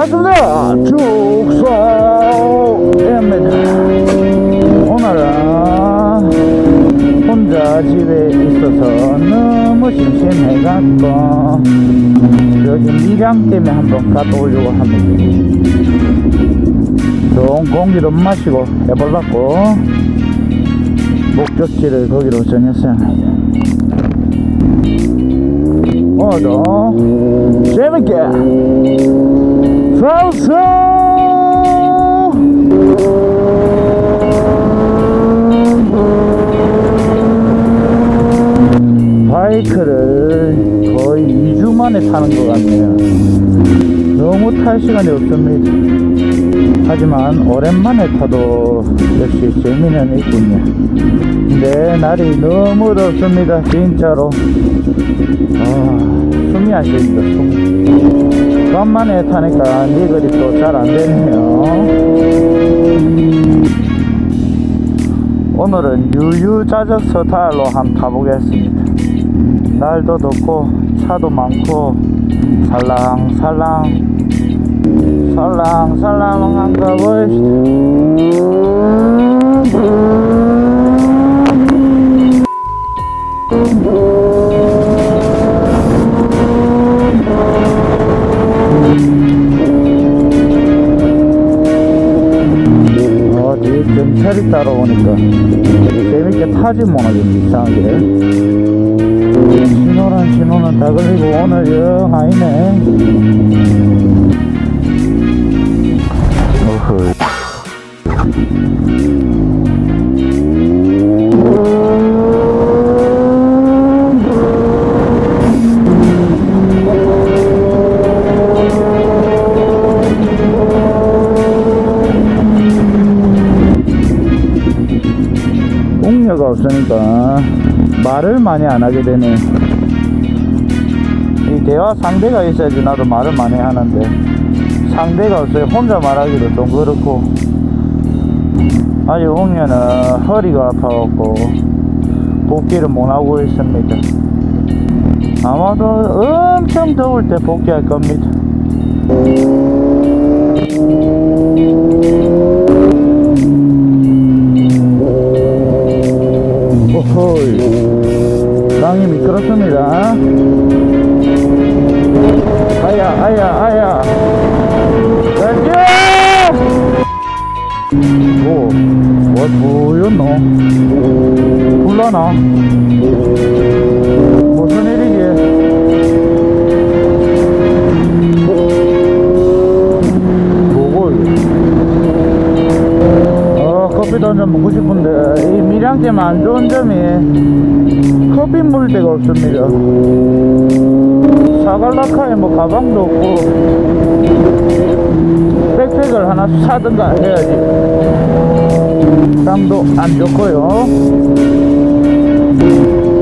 반갑습니다. 축소입니다. 오늘은 혼자 집에 있어서 너무 심심해갖고 여기 밀양 때문에 한번 갔다 오려고 합니다. 좋은 공기도 마시고 해보려고 목적지를 거기로 정했습니다. 오늘도 재밌게 살살 바이크를 거의 2주 만에 타는 것 같네요. 너무 탈 시간이 없습니다. 하지만 오랜만에 타도 역시 재미는 있군요. 근데 날이 너무 덥습니다. 진짜로. 아, 숨이 안 쉬어진다, 숨. 간만에 타니까 니글이 또 잘 안 되네요. 오늘은 유유자적서 타일로 한번 타보겠습니다. 날도 덥고 차도 많고 살랑살랑 살랑살랑 한가 뒤에 경찰이 따라오니까 재밌게 타지 못하겠네, 이상하게. 신호란 신호는 다 걸리고 오늘 영 아니네. 말을 많이 안 하게 되네. 이 대화 상대가 있어야지 나도 말을 많이 하는데 상대가 없어요. 혼자 말하기도 좀 그렇고 아직 옥녀는 허리가 아파갖고 복귀를 못하고 있습니다. 아마도 엄청 더울 때 복귀할 겁니다. 오호이 땅이 미끄럽습니다 아야 아야 아야 던져 오, 뭐 보였노? 불나나? 커피도 한 잔 먹고 싶은데 이 밀양댐 안 좋은 점이 커피 물 데가 없습니다. 사갈라카에 뭐 가방도 없고 백팩을 하나 사든가 해야지. 땅도 안 좋고요.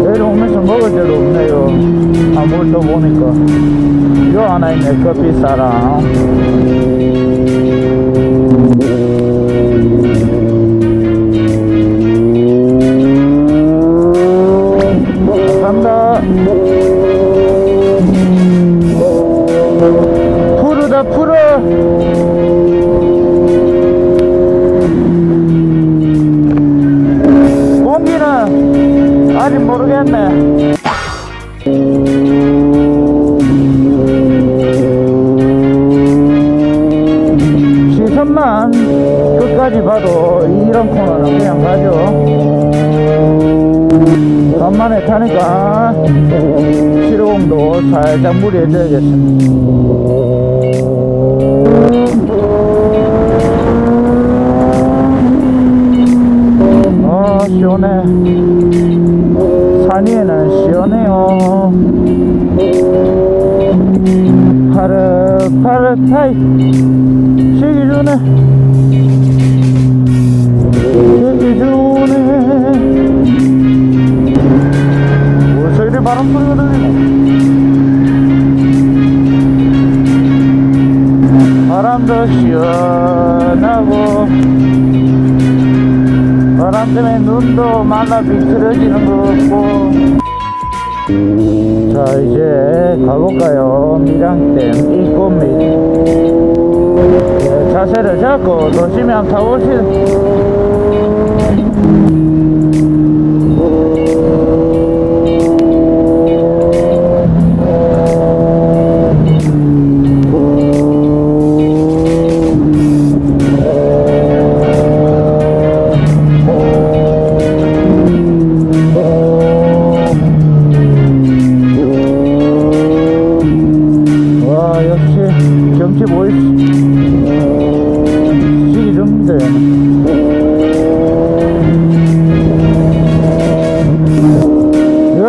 내려오면서 먹을 데도 없네요. 아무것도 보니까 요 하나 있네 커피 사랑. 간다. 푸르다 푸르. 공기는 아직 모르겠네. 시선만 끝까지 봐도 이런 코너는 그냥 가죠. 간만에 타니까 시로공도 살짝 무리해줘야겠습니다. 아 시원해. 산 위에는 시원해요. 파릇파릇하이. 쉬기 전에 바람도 시원하고 바람 때문에 눈도 말라 비틀어지는 것 같고. 자 이제 가볼까요? 밀양댐 입구입니다 네, 자세를 잡고 조심히 한번 타보시죠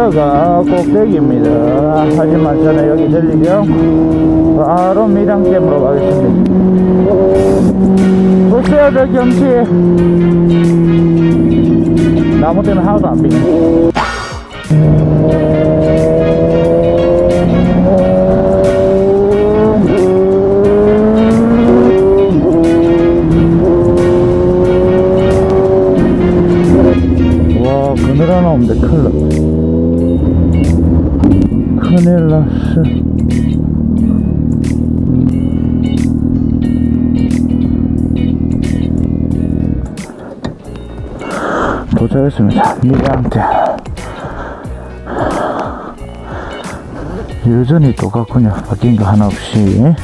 여기가 꼭대기입니다. 하지만 저는 여기 않고 바로 밀양댐으로 가겠습니다. 보세요 저 경치. 나무 때문에 하나도 안 비네 도착했습니다. 미장대 여전히 똑같군요. 바뀐 거 하나 없이